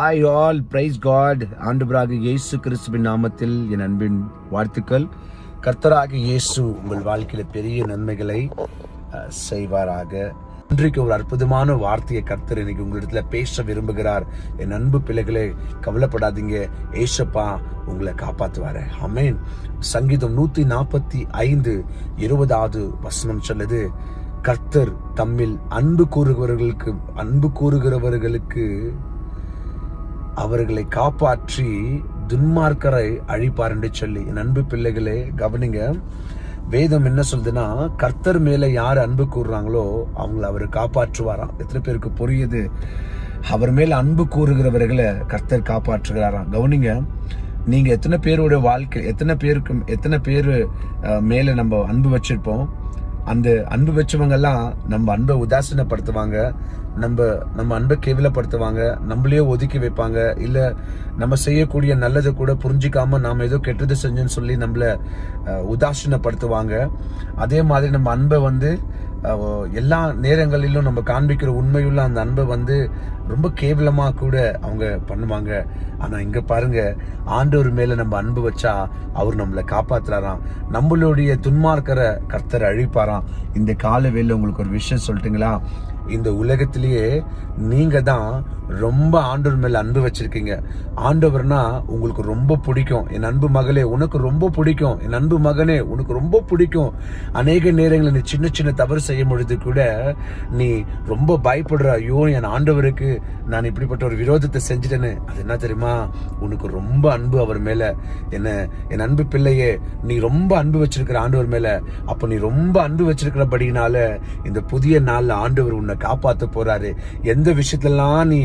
Hi all praise God ஆண்டுபராக இயேசு கிறிஸ்துவின் நாமத்தில் என் அன்பின் வாழ்த்துக்கள். கர்த்தராக இயேசு உங்கள் வாழ்க்கையில் பெரிய நன்மைகளை செய்வாராக. இன்றைக்கு ஒரு அற்புதமான வார்த்தையை கர்த்தர் இன்னைக்கு உங்களிடத்துல பேச விரும்புகிறார். என் அன்பு பிள்ளைகளே கவலைப்படாதீங்க. ஏசப்பா உங்களை காப்பாத்துவாரு. அமேன் சங்கீதம் நூத்தி நாற்பத்தி ஐந்து இருபதாவது வசனம் சொல்லுது கர்த்தர் தம்மில் அன்பு கூறுகிறவர்களுக்கு அன்பு கூறுகிறவர்களுக்கு அவர்களை காப்பாற்றி துன்மார்க்கரை அழிப்பார் என்று சொல்லி. என் அன்பு பிள்ளைகளே கவனிங்க. வேதம் என்ன சொல்லுதுன்னா கர்த்தர் மேல யார் அன்பு கூறுறாங்களோ அவங்கள அவர் காப்பாற்றுவாராம். எத்தனை பேருக்கு புரியுது? அவர் மேல அன்பு கூறுகிறவர்களை கர்த்தர் காப்பாற்றுகிறாராம். கவனிங்க நீங்க எத்தனை பேரோட வாழ்க்கை எத்தனை பேருக்கு எத்தனை பேர் மேல நம்ம அன்பு வச்சிருப்போம்? அந்த அன்பு வச்சவங்கெல்லாம் நம்ம அன்பை உதாசீனப்படுத்துவாங்க. நம்ம நம்ம அன்பை கேவலப்படுத்துவாங்க. நம்மளையே ஒதுக்கி வைப்பாங்க. இல்லை நம்ம செய்யக்கூடிய நல்லதை கூட புரிஞ்சிக்காம நாம் ஏதோ கெட்டது செஞ்சோன்னு சொல்லி நம்மளை உதாசீனப்படுத்துவாங்க. அதே மாதிரி நம்ம அன்பை வந்து எல்லா நேரங்களிலும் நம்ம காண்பிக்கிற உண்மையுள்ள அந்த அன்பை வந்து ரொம்ப கேவலமாக கூட அவங்க பண்ணுவாங்க. ஆனால் இங்கே பாருங்க ஆண்டவர் மேலே நம்ம அன்பு வச்சா அவர் நம்மளை காப்பாத்துறாராம். நம்மளுடைய துன்மார்க்கரை கர்த்தரை அழிப்பாராம். இந்த கால வேலை உங்களுக்கு ஒரு விஷயம் சொல்லிட்டுங்களா? இந்த உலகத்திலேயே நீங்கள் தான் ரொம்ப ஆண்டவர் மேலே அன்பு வச்சிருக்கீங்க. ஆண்டவர்னா உங்களுக்கு ரொம்ப பிடிக்கும். என் அன்பு மகளே உனக்கு ரொம்ப பிடிக்கும். என் அன்பு மகனே உனக்கு ரொம்ப பிடிக்கும். அநேக நேரங்களில் இந்த சின்ன சின்ன தவறு செய்யும் பொழுது கூட நீ ரொம்ப பயப்படுற ஐயோ என் ஆண்டவருக்கு நான் இப்படிப்பட்ட ஒரு விரோதத்தை செஞ்சிட்டேன்னு அது என்ன தெரியுமா? உனக்கு ரொம்ப அன்பு அவர் மேல. என்ன என் அன்பு பிள்ளையே நீ ரொம்ப அன்பு வச்சிருக்கிற ஆண்டவர் மேல. அப்ப நீ ரொம்ப அன்பு வச்சிருக்கிறபடினால இந்த புதிய நாள்ல ஆண்டவர் உன்னை காப்பாத்த போறாரு. எந்த விஷயத்தெல்லாம் நீ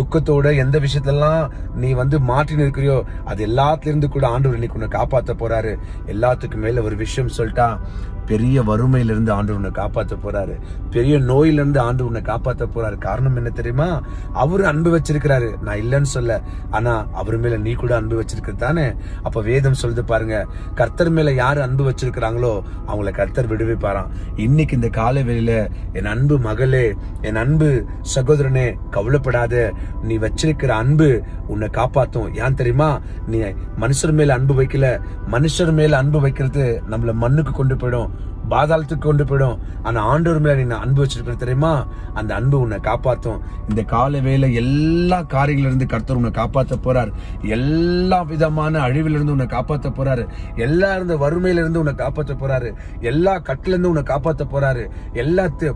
துக்கத்தோட எந்த விஷயத்தெல்லாம் நீ வந்து மாற்றின்னு இருக்கிறியோ அது எல்லாத்துல இருந்து கூட ஆண்டவர் இன்னைக்கு உன்னை காப்பாத்த போறாரு. எல்லாத்துக்கும் மேல ஒரு விஷயம் சொல்லிட்டா பெரிய வறுமையிலிருந்து ஆண்டு உன்னை காப்பாற்ற போறாரு. பெரிய நோயிலிருந்து ஆண்டு உன்னை காப்பாற்ற போறாரு. காரணம் என்ன தெரியுமா? அவர் அன்பு வச்சிருக்கிறாரு. நான் இல்லைன்னு சொல்ல. ஆனா அவர் மேல நீ கூட அன்பு வச்சிருக்கிறது தானே? அப்ப வேதம் சொல்லுது பாருங்க கர்த்தர் மேல யார் அன்பு வச்சிருக்கிறாங்களோ அவங்கள கர்த்தர் விடுவிப்பாராம். இன்னைக்கு இந்த கால வேளையில என் அன்பு மகளே என் அன்பு சகோதரனே கவலைப்படாத. நீ வச்சிருக்கிற அன்பு உன்னை காப்பாத்தும். ஏன் தெரியுமா? நீ மனுஷர் மேல அன்பு வைக்கல. மனுஷர் மேல அன்பு வைக்கிறது நம்மள மண்ணுக்கு கொண்டு போயிடும். பாதாளத்துக்கு கொண்டு போயிடும். அந்த ஆண்டவர் மேல நீ அன்பு வச்சிருக்கிற தெரியுமா? அந்த அன்பு உன்னை காப்பாத்தும். இந்த கால வேலை எல்லா காரியங்கள்ல இருந்து கர்த்தர் உன்னை காப்பாற்ற போறார். எல்லா விதமான அழிவில இருந்து உன்னை காப்பாத்த போறாரு. எல்லா இருந்த வறுமையில இருந்து உன்னை காப்பாற்ற போறாரு. எல்லா கட்டுல இருந்து உன்னை காப்பாற்ற போறாரு. எல்லாத்து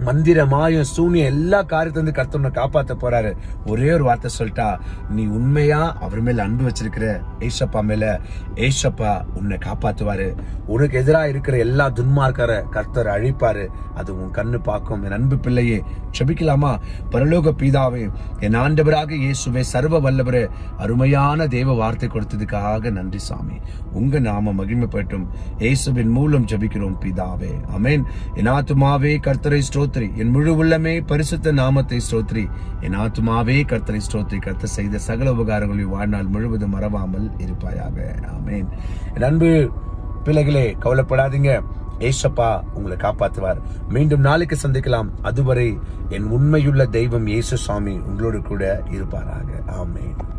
மந்திர மாயம் சூனியம் எல்லா காரியத்திலிருந்து கர்த்தர் உன்னை காப்பாத்த போறாரு. ஒரே ஒரு வார்த்தை சொல்லிட்டா நீ உண்மையா அவர் மேல அன்பு வச்சிருக்கிற ஏசப்பா மேல ஏசப்பா உன்னை காப்பாத்துவாரு. உனக்கு எதிராக இருக்கிற எல்லா துன்மார்க்கரை கர்த்தர் அழிப்பாரு. அது உன் கண்ணு பார்க்கும். என் அன்பு பிள்ளையே செபிக்கலாமா பரலோக பீதாவே என் ஆண்டவராக இயேசுவே சர்வ வல்லவரே அருமையான தேவ வார்த்தை கொடுத்ததுக்காக நன்றி சாமி. உங்க நாம மகிமைப்பட்டும். இயேசுவின் மூலம் ஜெபிக்கிறோம் பிதாவே. அமேன் என் ஆத்துமாவே கர்த்தரை ஸ்தோத்ரி என் முழு உள்ளமே பரிசுத்த நாமத்தை ஸ்தோத்ரி என் ஆத்மாவே கர்த்தரை ஸ்தோத்ரி கர்த்த செய்த சகல உபகாரங்களையும் வாழ்நாள் முழுவதும் மறவாமல் இருப்பாயாக. ஆமேன். என் அன்பு பிள்ளைகளே கவலைப்படாதீங்க. ஏசப்பா உங்களை காப்பாற்றுவார். மீண்டும் நாளைக்கு சந்திக்கலாம். அதுவரை என் உண்மையுள்ள தெய்வம் இயேசு சாமி உங்களோடு கூட இருப்பாராக. ஆமேன்.